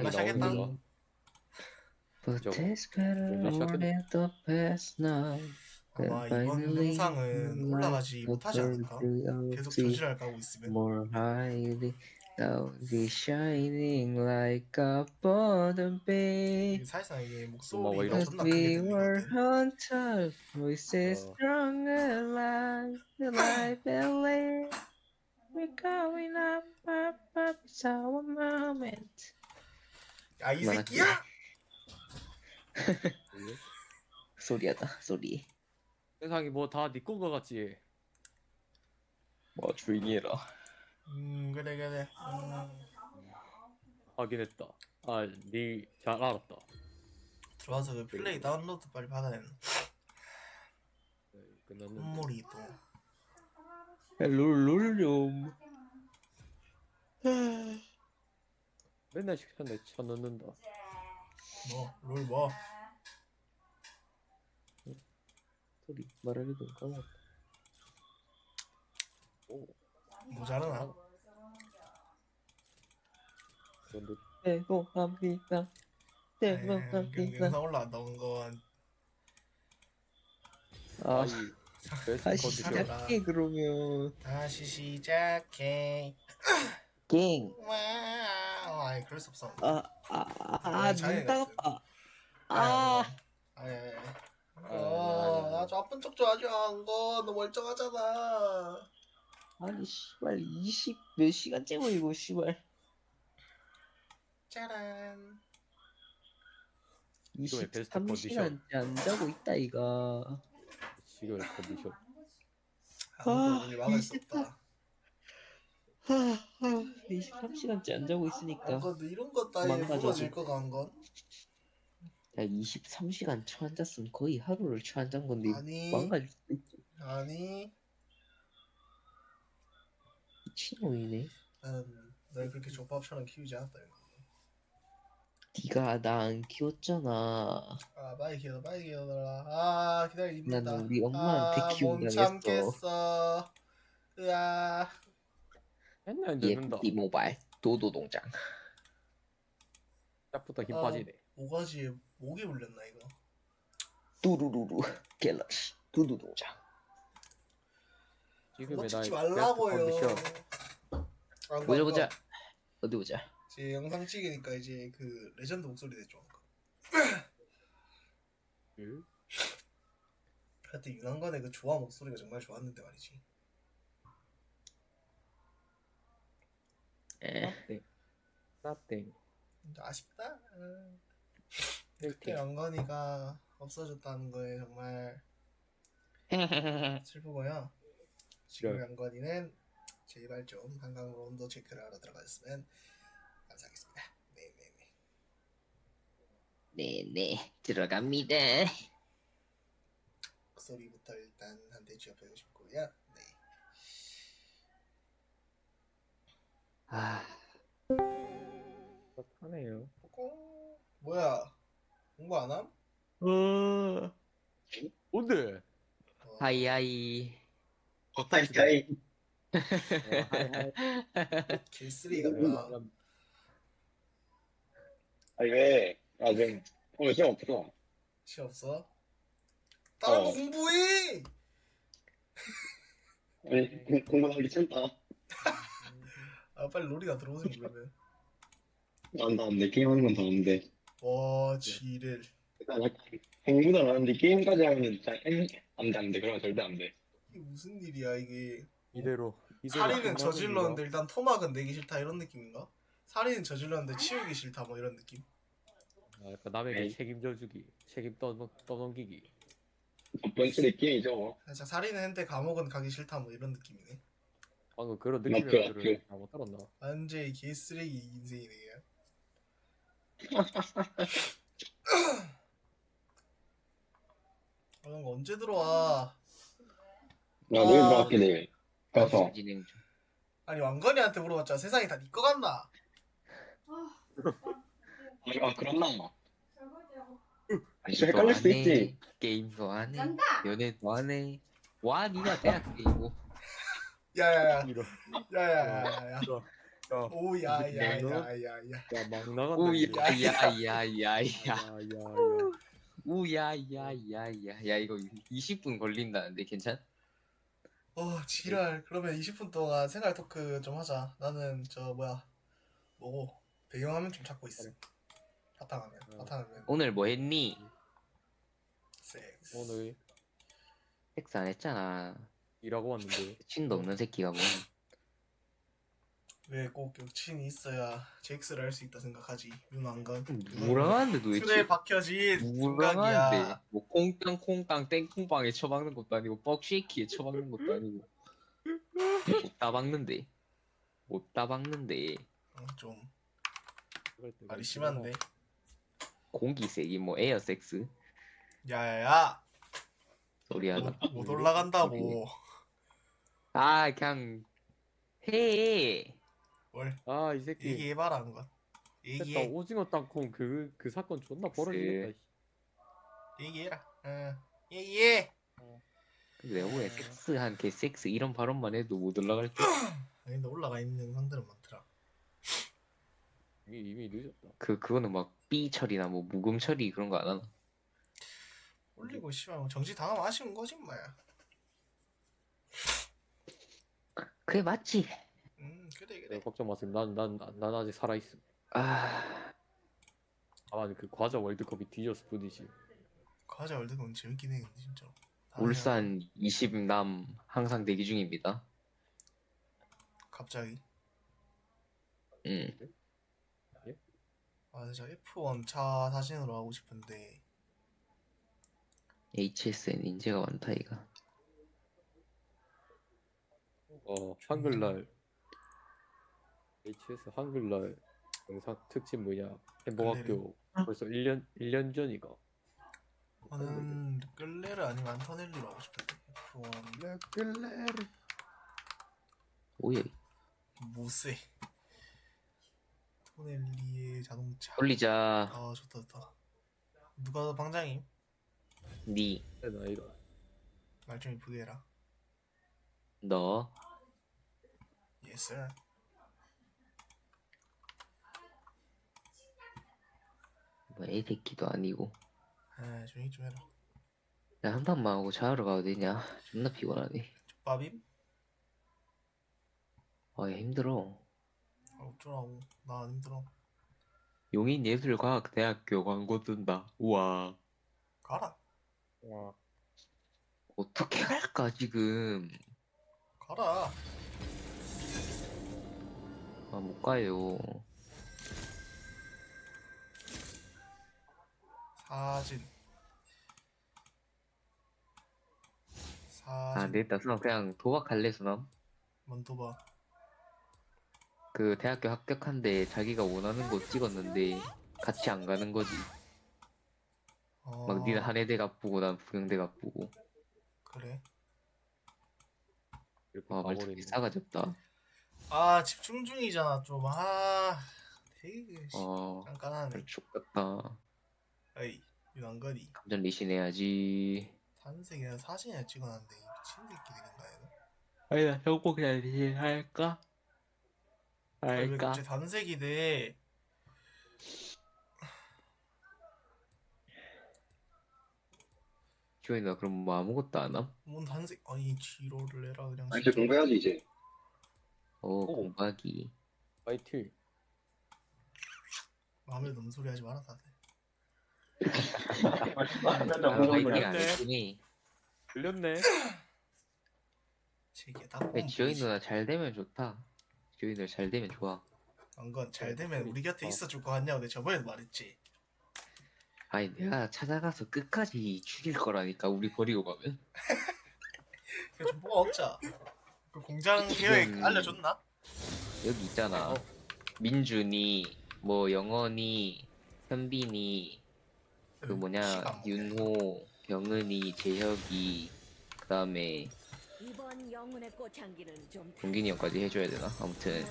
like 마셔야겠다. me. But 저거. it's better 좀 마셔야겠네. than the past now. 아마 That 이번 finally 영상은 올라가지 못하지 않을까? 계속 see 저지랄 까고 있으면 more highly. Thou be shining like a butterbean. 이게 사실상 이게 엄마 왜 목소리가 이러지? As 존나 크게 we were 들리거든 on top, voices 어. strong and alive, alive and late. We're going up, up, up, it's our moment. 야이 그만할게. 새끼야! 소리하다, 소리. 세상이 뭐 다네건거 같지 뭐 조용히 해라. 음 그래 그래 음, 확인했다 아니잘 알았다 들어와서 그 플레이 다운로드 빨리 받아내는 네, 끝났는데 콧물이 또 롤롤 좀. 맨날 시간에 쳐넣는다 뭐, 롤 뭐? 소리 말하기도 까먹었다. 모자르나? 그런데 죄송합니다. 네, 죄송합니다. 영상 올라간다 건 아, 아이 베스트 다시 컨디션 시작해. 시작해 그러면. 다시 시작해 갱. 와 우 아이 그럴 수 없어. 아, 아, 아, 네, 눈 장애 따갑다. 아, 아이 어나저 아픈 척 좋아하지 않거 너 멀쩡하잖아. 아니 씨발 20 몇 시간째 걸리고 씨발. 짜란. 이거의 베스트 컨디션. 23시간째 안 자고 있다 이가. 지금 컨디션. 아무도 우리 막을 수 없다 23시간째 안 자고 있으니까. 안건 이런 것 따위에 망가져서. 거가 한건 야 23시간 쳐 앉았으면 거의 하루를 쳐 앉은 건데 아니 망가질 수도 있지. 아니 미친놈이네. 나는 널 그렇게 족밥처럼 키우지 않았다 이거. 네가 나 안 키웠잖아. 아 빨리 키워라 빨리 키워라 아 기다려 힘들다 난 우리 엄마한테 아, 키운다 못 그랬어. 참겠어 으아 맨날 늦는다 예쁘디 모바일 도도 동장. 딱부터 힘 아. 빠지네 모가지에 목이 물렸나 이거 뚜루루루 갤럭시 두두 동장. 지금의 나의 찍지 베스트 말라고요 컨디션 안 보자 가, 보자. 안 가. 어디 보자. 제 영상 찍으니까 이제 그 레전드 목소리 됐죠 응? 하여튼 윤한관의 그 조화 목소리가 정말 좋았는데 말이지 에. 나땡 나땡 근데 아쉽다 음. 땡 그때 영건이가 없어졌다는 거에 정말 슬프고요. 지금 네. 양건이는 제발 좀 한강으로 온도 체크를 하러 들어가셨으면 감사하겠습니다. 네네네. 네네 들어갑니다. 목소리부터 일단 한대 쥐어펴고 싶고요. 네. 아 하네요 어, 뭐야? 공부 안 함? 어. 뭔데? 어, 하이하이. 하이하이 개쓰레기 같다. 아니 왜? 아 지금 오늘 시험 없어 시 없어? 다른 거 어. 공부해! 아니 공- 공부하기 싫다 아 빨리 롤이나 들어오세요 그러면. 난다 안돼 게임하는 건다 안돼 와 지를. 일단 약간 공부도 안 하는데 게임까지 하면 진짜 안돼 안돼 그러면 절대 안돼 이게 무슨 일이야 이게. 이대로 이대로 살인은 끝나는 저질렀는데 일단 토막은 내기 싫다 이런 느낌인가? 살인은 저질렀는데 치우기 싫다 뭐 이런 느낌? 아, 약간 남에게 에이. 책임져 주기 책임 떠넘, 떠넘기기 첫 번째 게임이죠 살짝 살인은 했는데 감옥은 가기 싫다 뭐 이런 느낌이네 방금 그런 맞죠, 느낌의 들을 맞죠. 잘못 들었나? 완전히 개쓰레기 인생이네 그냥 그런 거 언제 들어와 나 내일 들어갈게 내일 가서 진행 중. 아니 왕건이한테 물어봤자 세상이 다네거 같나? 아, 아 그렇나 게임도 헷갈릴 수 있지 게임도 안 해. 난다. 연애도 안 해. 와 니가 대학 게이고. 야야야 이런 야야야야 야, 오야야야야야. 야막 나간다. 우야야야야야 야야야. 우야야야야 야 이거 20분 걸린다는데 괜찮? 어 지랄. 그러면 20분 동안 생활 토크 좀 하자. 나는 저 뭐야 뭐고 배경화면 좀 찾고 있어. 바탕화면. 어. 바탕화면. 오늘 뭐 했니? 섹스. 오늘 섹스 안 했잖아 일하고 왔는데 친도 없는 새끼가 뭐 왜 꼭 여친이 있어야 잭스를 할 수 있다 생각하지? 윤왕건. 무랑한데 틀에 도대체 박혀진 무랑한데 생각이야. 뭐 콩땅 콩땅 땡콩빵에 처박는 것도 아니고 뻑쉐이키에 처박는 것도 아니고 못 따박는데 못 따박는데 어, 좀 그럴 때 말이 심한데. 공기 세기 뭐 에어 섹스 야야야. 소리 하나 못 올라간다고. 아 그냥 해 뭘 아 이 새끼. 얘기해봐라 한건. 됐다 얘기해. 오징어 땅콩 그 그 사건 존나 벌어지겠다. 씨. 얘기해라. 응. 얘기해. 내가 보기엔 섹스 한 개 섹스 이런 발언만 해도 못 올라갈 때 아니 근데 올라가 있는 영상들은 많더라. 이미 이미 늦었다. 그 그거는 막삐 처리나 뭐 무금 처리 그런 거 안 하나? 올리고 씨발 뭐 정지 당하면 아쉬운 거지 뭐야. 그게 맞지. 음 그래 그래. 네, 걱정 마세요. 난난 난 아직 살아 있음. 아 다만 그 과자 월드컵이 뒤졌을 뿐이지. 과자 월드컵 은 재밌긴 해 근데 진짜. 울산 20남 항상 대기 중입니다. 갑자기. 응. 아 진짜 F1 차 사진으로 하고 싶은데 HSN 인재가 많다 이가. 어 한글날 HS 한글날 영상 특집 뭐냐 행복학교 벌써 1년 1년 전이가. 저는 끌레르 아니면 안토넬리로 하고 싶은데 F1 레클레르. 오예. 모세 토넬리의 자동차 올리자. 아 좋다 좋다 누가 방장임? 니 나이가. 말 좀 이쁘게 해라 너. 예스 sir. 뭐 애새끼도 아니고. 아 조용히 좀 해라 야한 판만 하고 자러 가도 되냐? 존나 피곤하네. 족밥임? 아 야, 힘들어. 아 어쩌라고 나 안 힘들어 용인예술과학대학교 광고 뜬다. 우와. 가라 와. 어떻게 갈까 지금? 가라 아 못 가요. 사진 아 사진 내일다 수능 그냥 도박할래 수능? 먼토바 그 대학교 합격한데 자기가 원하는 곳 찍었는데 같이 안 가는 거지. 어, 막 니는 한해대 가쁘고 난 부경대 가쁘고. 그래 이렇게 와 말투 가버리네. 싸가지 없다. 아 집중 중이잖아 좀 아 되게 씨, 어 깐깐하네 죽겠다. 에이 유난거리 감전 리신해야지. 단색이랑 사진을 찍어놨는데 이 미친 새끼들인가 이거 아니 나 정보 그냥 리신 할까? 아, 단색이 돼 지원이 나 그럼 뭐 아무것도 안 함? 뭔 단색 아니 지로를 해라 그냥 아 이제 공부해야지 이제 어 오. 공부하기. 파이팅. 마음에 드는 소리 하지 마라 다들 아, 했네. 했으니. 들렸네. 제게 다 근데 지원이 누나 잘 되면 좋다. 지원이 누나 잘 되면 좋아. 안건 잘 되면 우리 곁에 어. 있어줄 거 같냐고 내가 저번에도 말했지 아니 내가 찾아가서 끝까지 죽일 거라니까 우리 버리고 가면. 그냥 좀 뽑아 먹자 그 공장 계획 지금- 알려줬나? 여기 있잖아. 어. 민준이, 뭐 영원이, 현빈이, 그 뭐냐 시간. 윤호, 경은이, 재혁이, 그 다음에 이번 영혼의 꽃향기는 좀 동균이 형까지 해줘야 되나? 아무튼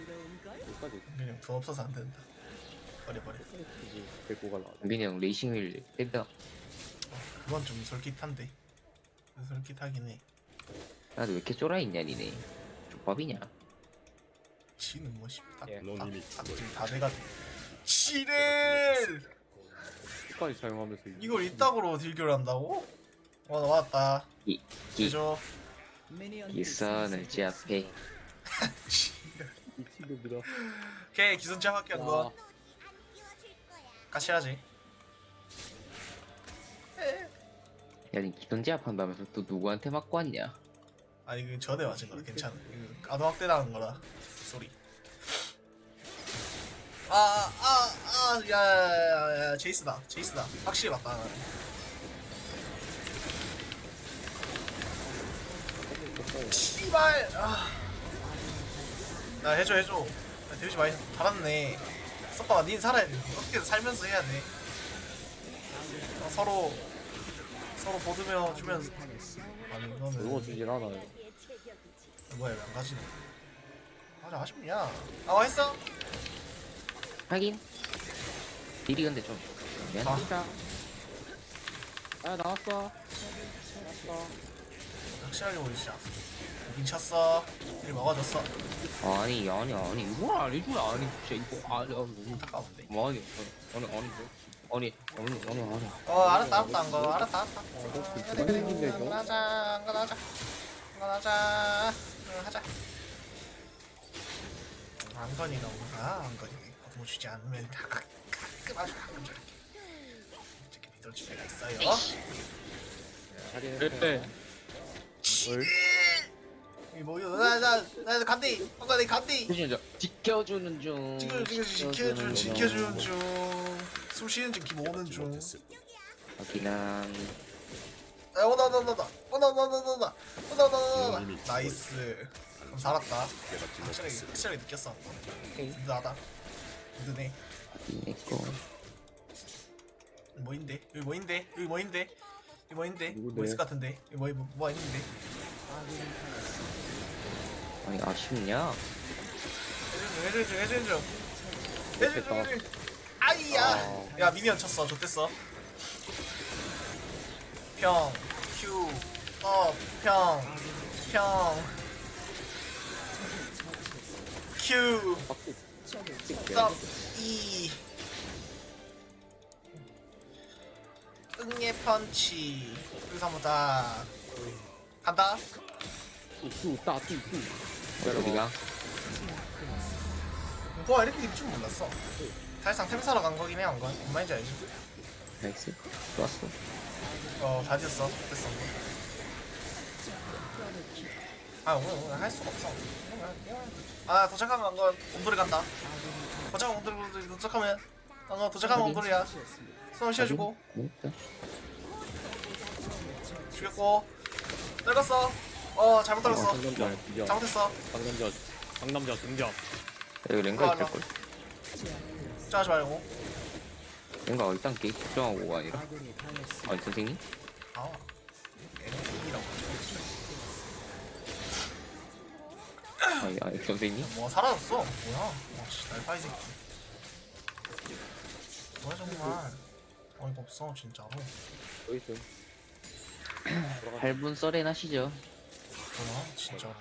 뭔가 부러운 걸? 그냥 돈 없어서 안 된다 버려 버려 이제 데리고 갈라. 동균이 형 레이싱 휠 뺀다. 그건 좀 솔깃한데 솔깃하긴 해 나도 왜 이렇게 쫄아 있냐 니네. 족밥이냐? 지는 뭐 씨. 딱, 예. 딱, 딱 지금 다 돼가지고. 지를 끝까지 사용하면서 이걸 이따구로 딜교를 한다고? 와 나왔다. 이, 이, 제조. 기선을 제압해. 미친놈이다. 오케이 기선 제압 할게 한 거. 같 이 해야지. 야, 니 기선 제압한다면서 또 누구한테 맞고 왔냐? 아니 그 전에 맞은 거라 괜찮아. 이거 아동 학대 당한 거라 소리. 아아아야야야 제이스다 제이스다 확실히 맞다. 나는. 씨발 아. 나 해줘 해줘. 나 데뷔시 많이 달았네. 썩봐봐 닌 살아야 돼. 어떻게든 살면서 해야 돼. 어, 서로 서로 보듬여 주면서. 아니 이거는 넘어주질 않아요. 뭐야 왜안 가지네 가자 아쉽냐 아 했어? 하긴. 딜이 근데 좀 미안합니다. 아 나왔어. 확실하게 보이시자 이 긴 쳤어. 일 먹어줬어. 아니, 아니, 아니, 이걸 안 해줘야 아니, 진짜 이거 아니, 아니, 안타까운데. 아니, 아니, 아니, 아니, 아니, 아니, 아니, 아니. 어 알았다 알았다 안거 알았다 알았다. 이거. 하자 안거 하자 안거 하자. 응, 하자. 안건이가 오나? 안건이 뭐 주지 않으면 다 가- 가끔 아주 가끔 저렇게 이렇게 믿어줄 때가 있어요? 그래. 뭘? 이 뭐야 나나나 간디 뭔가 내 간디 지켜주는 중, 지켜주는 중. 지금 지금 지켜주는 지켜주는 중 숨 쉬는 중 기모 오는 중 확인한. 아, 오다 오다 오다 오다 오다 오다 오다 오다 오다 오다 나이스 그럼 살았다 확실하게 확실하게 느꼈어 든든하다 든든해 확인했고. 뭐인데 여기 뭐인데 여기 뭐인데 여기 뭐인데? 뭐 있을 것 같은데 여기 뭐, 뭐, 뭐 있는데 아 니, 아쉽냐? 해준 중 해준 중 해준 중 해준 중 아이야. 야 미니언 쳤어. 좋댔어. 평 Q 업평평. Q stop E 응애 펀치. 여기서 한번 다 간다 어디가? 뭐야 이렇게 입줄 몰랐어 사실상 템 사러 간 거긴 해한 건. 뭔 말인지 알지? 나이스. 좋았어. 어, 다 됐어. 됐어. 아, 오늘, 오늘 할 수가 없어. 아, 도착하면 건 곰돌이 간다. 도착하면 곰돌이, 도착하면. 어, 도착하면 곰돌이야. 손을 쉬어주고, 재밌다. 죽였고. 떨궜어. 어, 잘못. 상남자 등장. 잘못했어. 상남자 상남자 등장. 여기 랭가 아, 있을걸? 짜지 말고. 랭가 일단 게임 걱정하고가 아니라. 아니, 선생님? 아, N이라고. 아니, 아니, 선생님? 뭐 사라졌어? 뭐야? 와, 씨, 날파이 새끼. 뭐야 정말. 어이가 없어 진짜로. 여기 있음. 8분 썰에 나시죠? 뭐야 진짜로.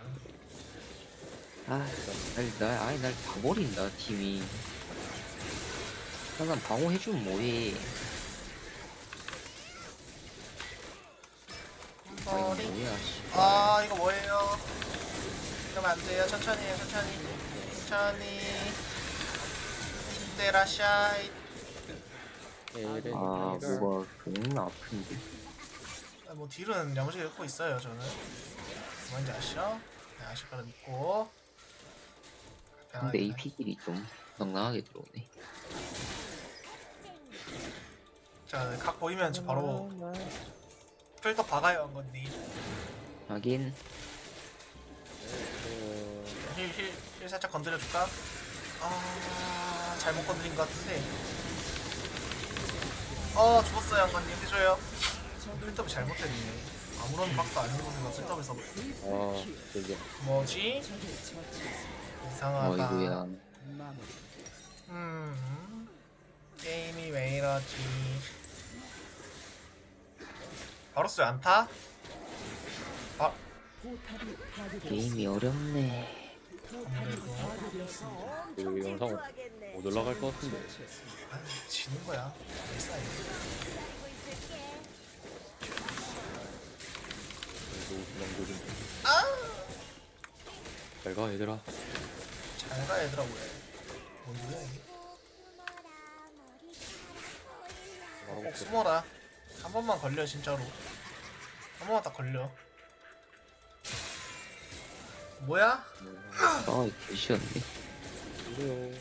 아, 날, 날, 아니, 날 다 버린다, 팀이. 항상 방어해주면 뭐해. 아니, 곰돌이. 뭐야, 씨. 아 이거 뭐예요? 이러면 안 돼요. 천천히 해요. 천천히. 천천히. 이때라샤이. 아, 뭐가 존나 아픈데. 아, 뭐 딜은 야무지게 읽고 있어요. 저는. 뭔지 아시죠? 네, 아실 거라 믿고. 근데 AP들이 좀 넉넉하게 들어오네. 자, 각 보이면 저 바로 필터 박아요 한 건디. 하긴, 힐, 힐, 힐 살짝 건드려줄까? 아, 잘못 건드린 것 같은데. 어, 죽었어요, 양반님. 해줘요. 필터비 잘못 됐네. 아무런 각도 아닌 곳에서 필터비서 아 되게 뭐지? 이상하다. 어이구야. 음, 게임이 왜 이러지? 바로스 안 타? 바, 게임이 어렵네. 그 영상 못 올라갈 것 같은데. 아, 지는 거야. 아! 잘가 얘들아. 잘가 얘들아 왜? 뭔 소리야 이게? 말하고 꼭 있어. 숨어라. 한 번만 걸려 진짜로. 한 번만 딱 걸려. 뭐야? 아, 개시였네. 그래요.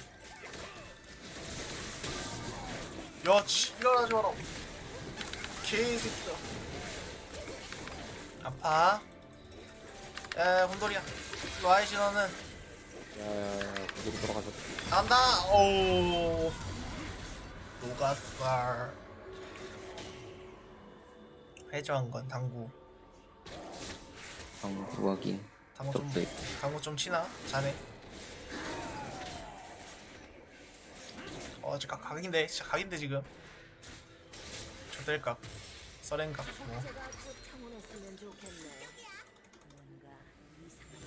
야, 지랄하지 마라. 개새끼다. 아파. 야, 혼돌이야. 일로 와야지 너는. 야야야 그대로 돌아가자. 간다. 오. 녹았어. 해저한 건 당구. 방구 확인. 당구 좀 있고. 당구 좀 치나? 자네. 어, 지금 각- 각인데, 진짜 각인데 지금. 조델각, 써렌각. 뭐. 창원했으면 좋겠네. 뭔가 이상한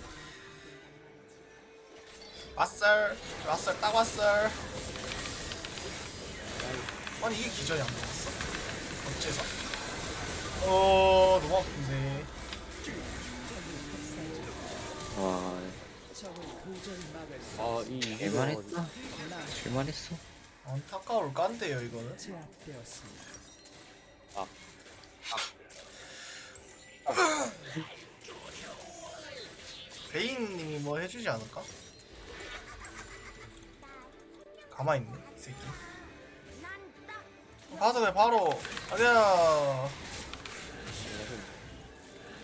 왔썰, 왔썰, 딱 왔썰. 아니 이게 기절이 안 먹었어? 어째서? 어, 너무 아픈데. 와, 아이 개만했다. 개만했어. 안타까울 깐데요 이거는. 아. 베인님이 뭐 해주지 않을까? 가만 있네 이 새끼. 봐서 그냥 바로 아야.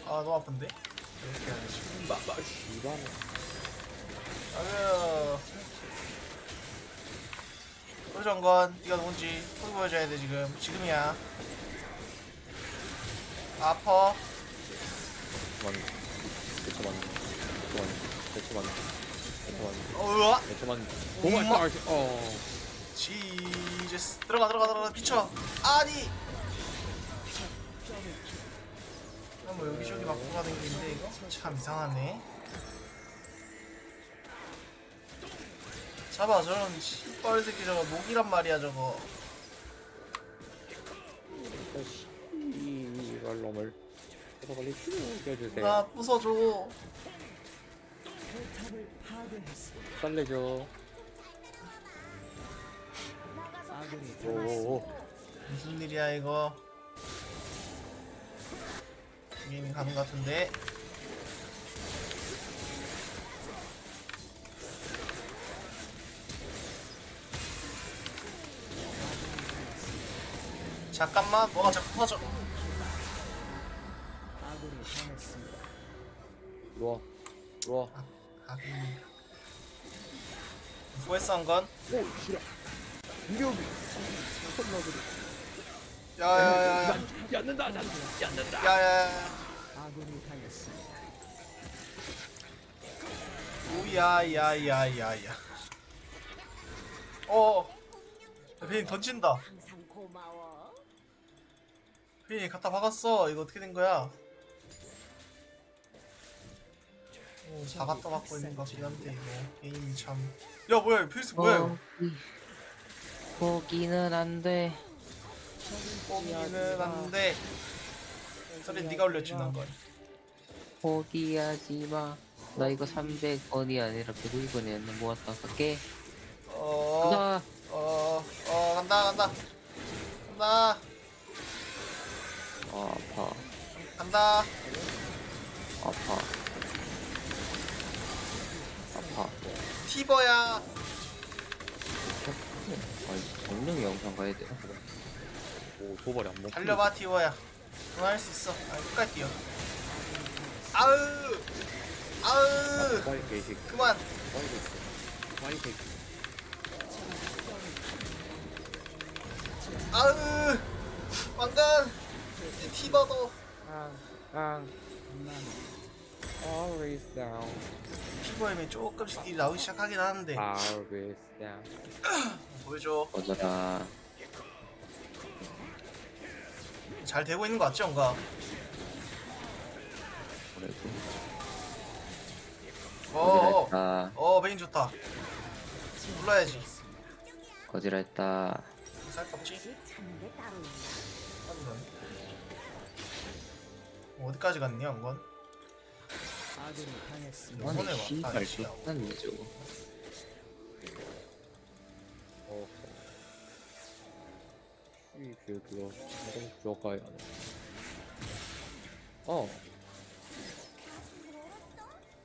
아 너무 아픈데? 이렇게 해야지. 마마 씨발. 아야. 표정건 네가 누군지 소리 보여줘야 돼 지금 지금이야. 아퍼. 만 대처만 대처만 대처만 대처만 어으아. 대처만 엄마. 오마이 갓. 어. 지제스 들어가 들어가 들어가 비춰 아니 아, 뭐 여기저기 막 돌아다니는데 이거 참 이상하네 잡아 저런 씨뻘 새끼 저거 목이란 말이야 저거 이발 놈을 그래서 빨리 죽여주세요. 나 부숴줘 살려줘. 오오오. 무슨 일이야 이거 게임이 가는 것 같은데 잠깐만 뭐가 자꾸 터져. 일로와. 하긴 수 고했어 한건? 오 싫어. 공격이. 야야야야. 얀는다 얀는다. 야야야. 오야야야야야. 어 베인 던진다. 항상 고마워. 갖다 박았어. 이거 어떻게 된 거야 다 갖다 박고 있는 것 같긴 한데 이거 게임이 참 야 뭐야 필수 뭐야 이거 포기. 포기는 안 돼. 포기는 안돼 소리 네가 올렸지 난건 포기하지 마. 나 이거 300원이 아니라 150원이었는데 모았다 갈게. 어, 나 어, 어, 간다, 간다. 간다, 아, 아파. 간다. 아파. 아파. 티버야. 아니, 정령 영상 가야 돼. 오 도발이 안 먹혀. 달려봐, 티버야. 넌 할 수 있어. 아, 끝까지 뛰어. 아으! 아으! 개식. 그만. 빨리 개식. 빨리 개식. 아으! 왕관! 이 티버도. 아. Always down. 티버에 조금씩 딜이 나오기 시작하긴 하는데. Always down. 보여줘. 꺼져라. 잘 되고 있는 거 같지, 뭔가? 그래도 어어 거지랄했다. 어 베인 좋다 거지랄했다. 없지? 게 따로 있나? 한번 뭐 어디까지 갔니 한건? 아니 진짜. 좋다네 저거. 어. 이 그거 좀 주어가야 하네. 어.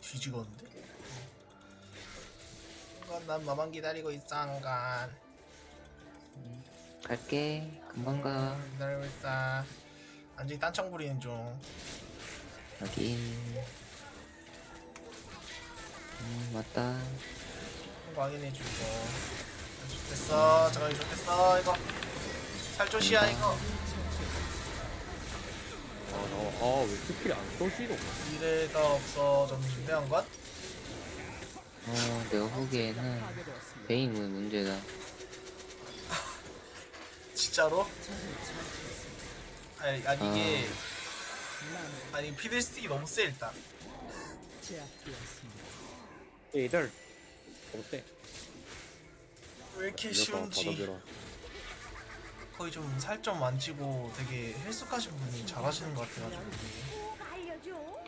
뒤지겠는데? 한건 난 너만 기다리고 있어 한건 갈게. 금방 가. 기다리고 있어 완전히 딴청 부리는 중 확인. 음 맞다. 이거 확인해주고 됐어 잠깐 이거 됐어 이거 살조시야 이거 아, 나, 아, 왜 스킬이 안 써지노? 미래가 없어졌는데 한건? 어 내가 보기에는 베인의 문제다. 진짜로? 아니, 아니 이게 아니 피들 스틱이 너무 세 일단 얘들. 어때? 왜 이렇게 쉬운지 받아들어. 거의 좀살좀 만지고 되게 헬스하신 분이 잘하시는 것 같아가지고 이게 꼭 알려줘.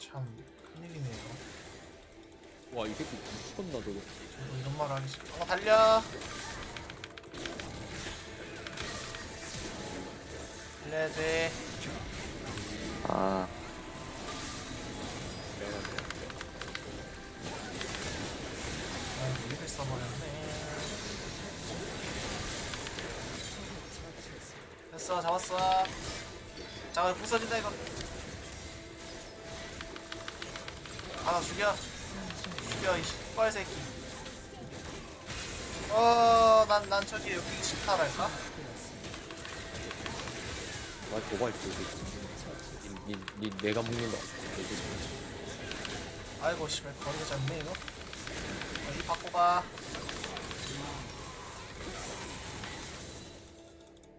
참 큰일이네요 와, 이 새끼 미쳤나, 저거. 저도 이런 말 하기 싫어 어 달려 달려야 돼 아 써버렸네 됐어 잡았어 잠깐 부서진다 이거 아나 죽여 죽여 이 씨발 새끼 어난 난 저기 여기 식탈할까? 나 도발. 니, 니, 니, 내가 먹는다. 아이고 씨발 거리가 잡네 이거 바꿔 가.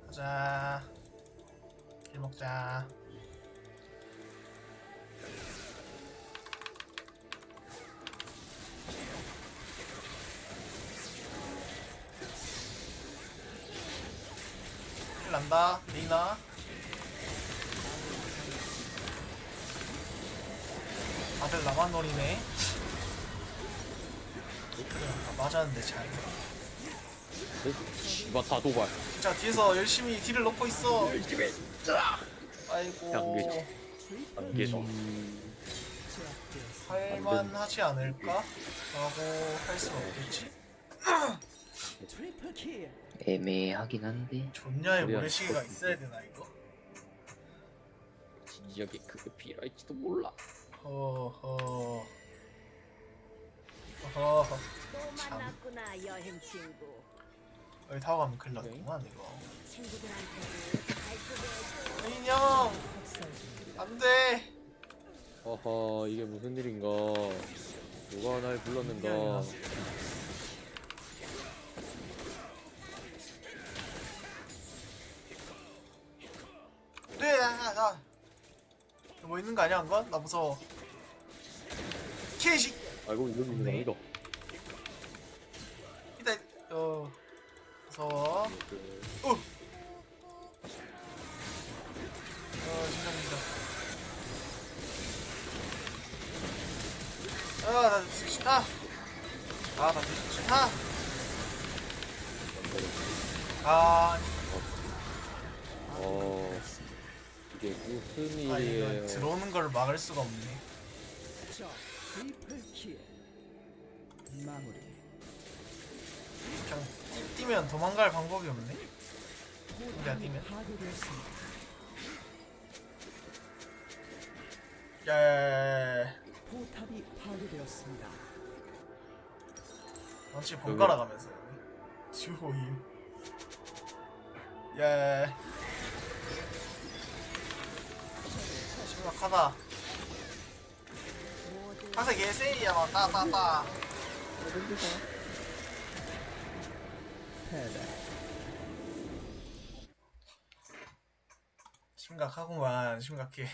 가자. 길 먹자. 큰일 난다. 레이나. 다들 나만 그래 아, 맞았는데 잘 씨발, 다 도발. 진짜 뒤에서 열심히 딜을 넣고 있어 아이고 양계. 안개죠. 할만하지 않을까? 라고 할 수는 없겠지 애매하긴 한데. 존냐의 모래시계가. 있어야 되나 이거? 진지하게 그게 필요할지도 몰라. 허허 허허 또 참. 만났구나 여행 친구. 여기 타고 가면 큰일 났구만 이거 친구들한테도 잘 소개해줘. 인형 안돼 어허, 이게 무슨 일인가. 누가 날 불렀는가. 미안해요. 네, 나, 나. 뭐 있는 거 아니야, 한 건? 나 무서워. 케이식! 알고 있는 거 네. 아니다. 이따, 어. 무서워. 그, 어! 어. 아, 나 싫다. 아, 나 싫다. 아, 어, 이게 무슨 아, 일이에요. 이거 들어오는 걸 막을 수가 없네. 그냥 뛰- 뛰면 도망갈 방법이 없네. 혼자 뛰면. 야, 포탑이 파괴되었습니다. 원치 번갈아 가면서 듀오임. 야, 심각하다. 항상 예세이야 막 따따따. 심각하구만 심각해.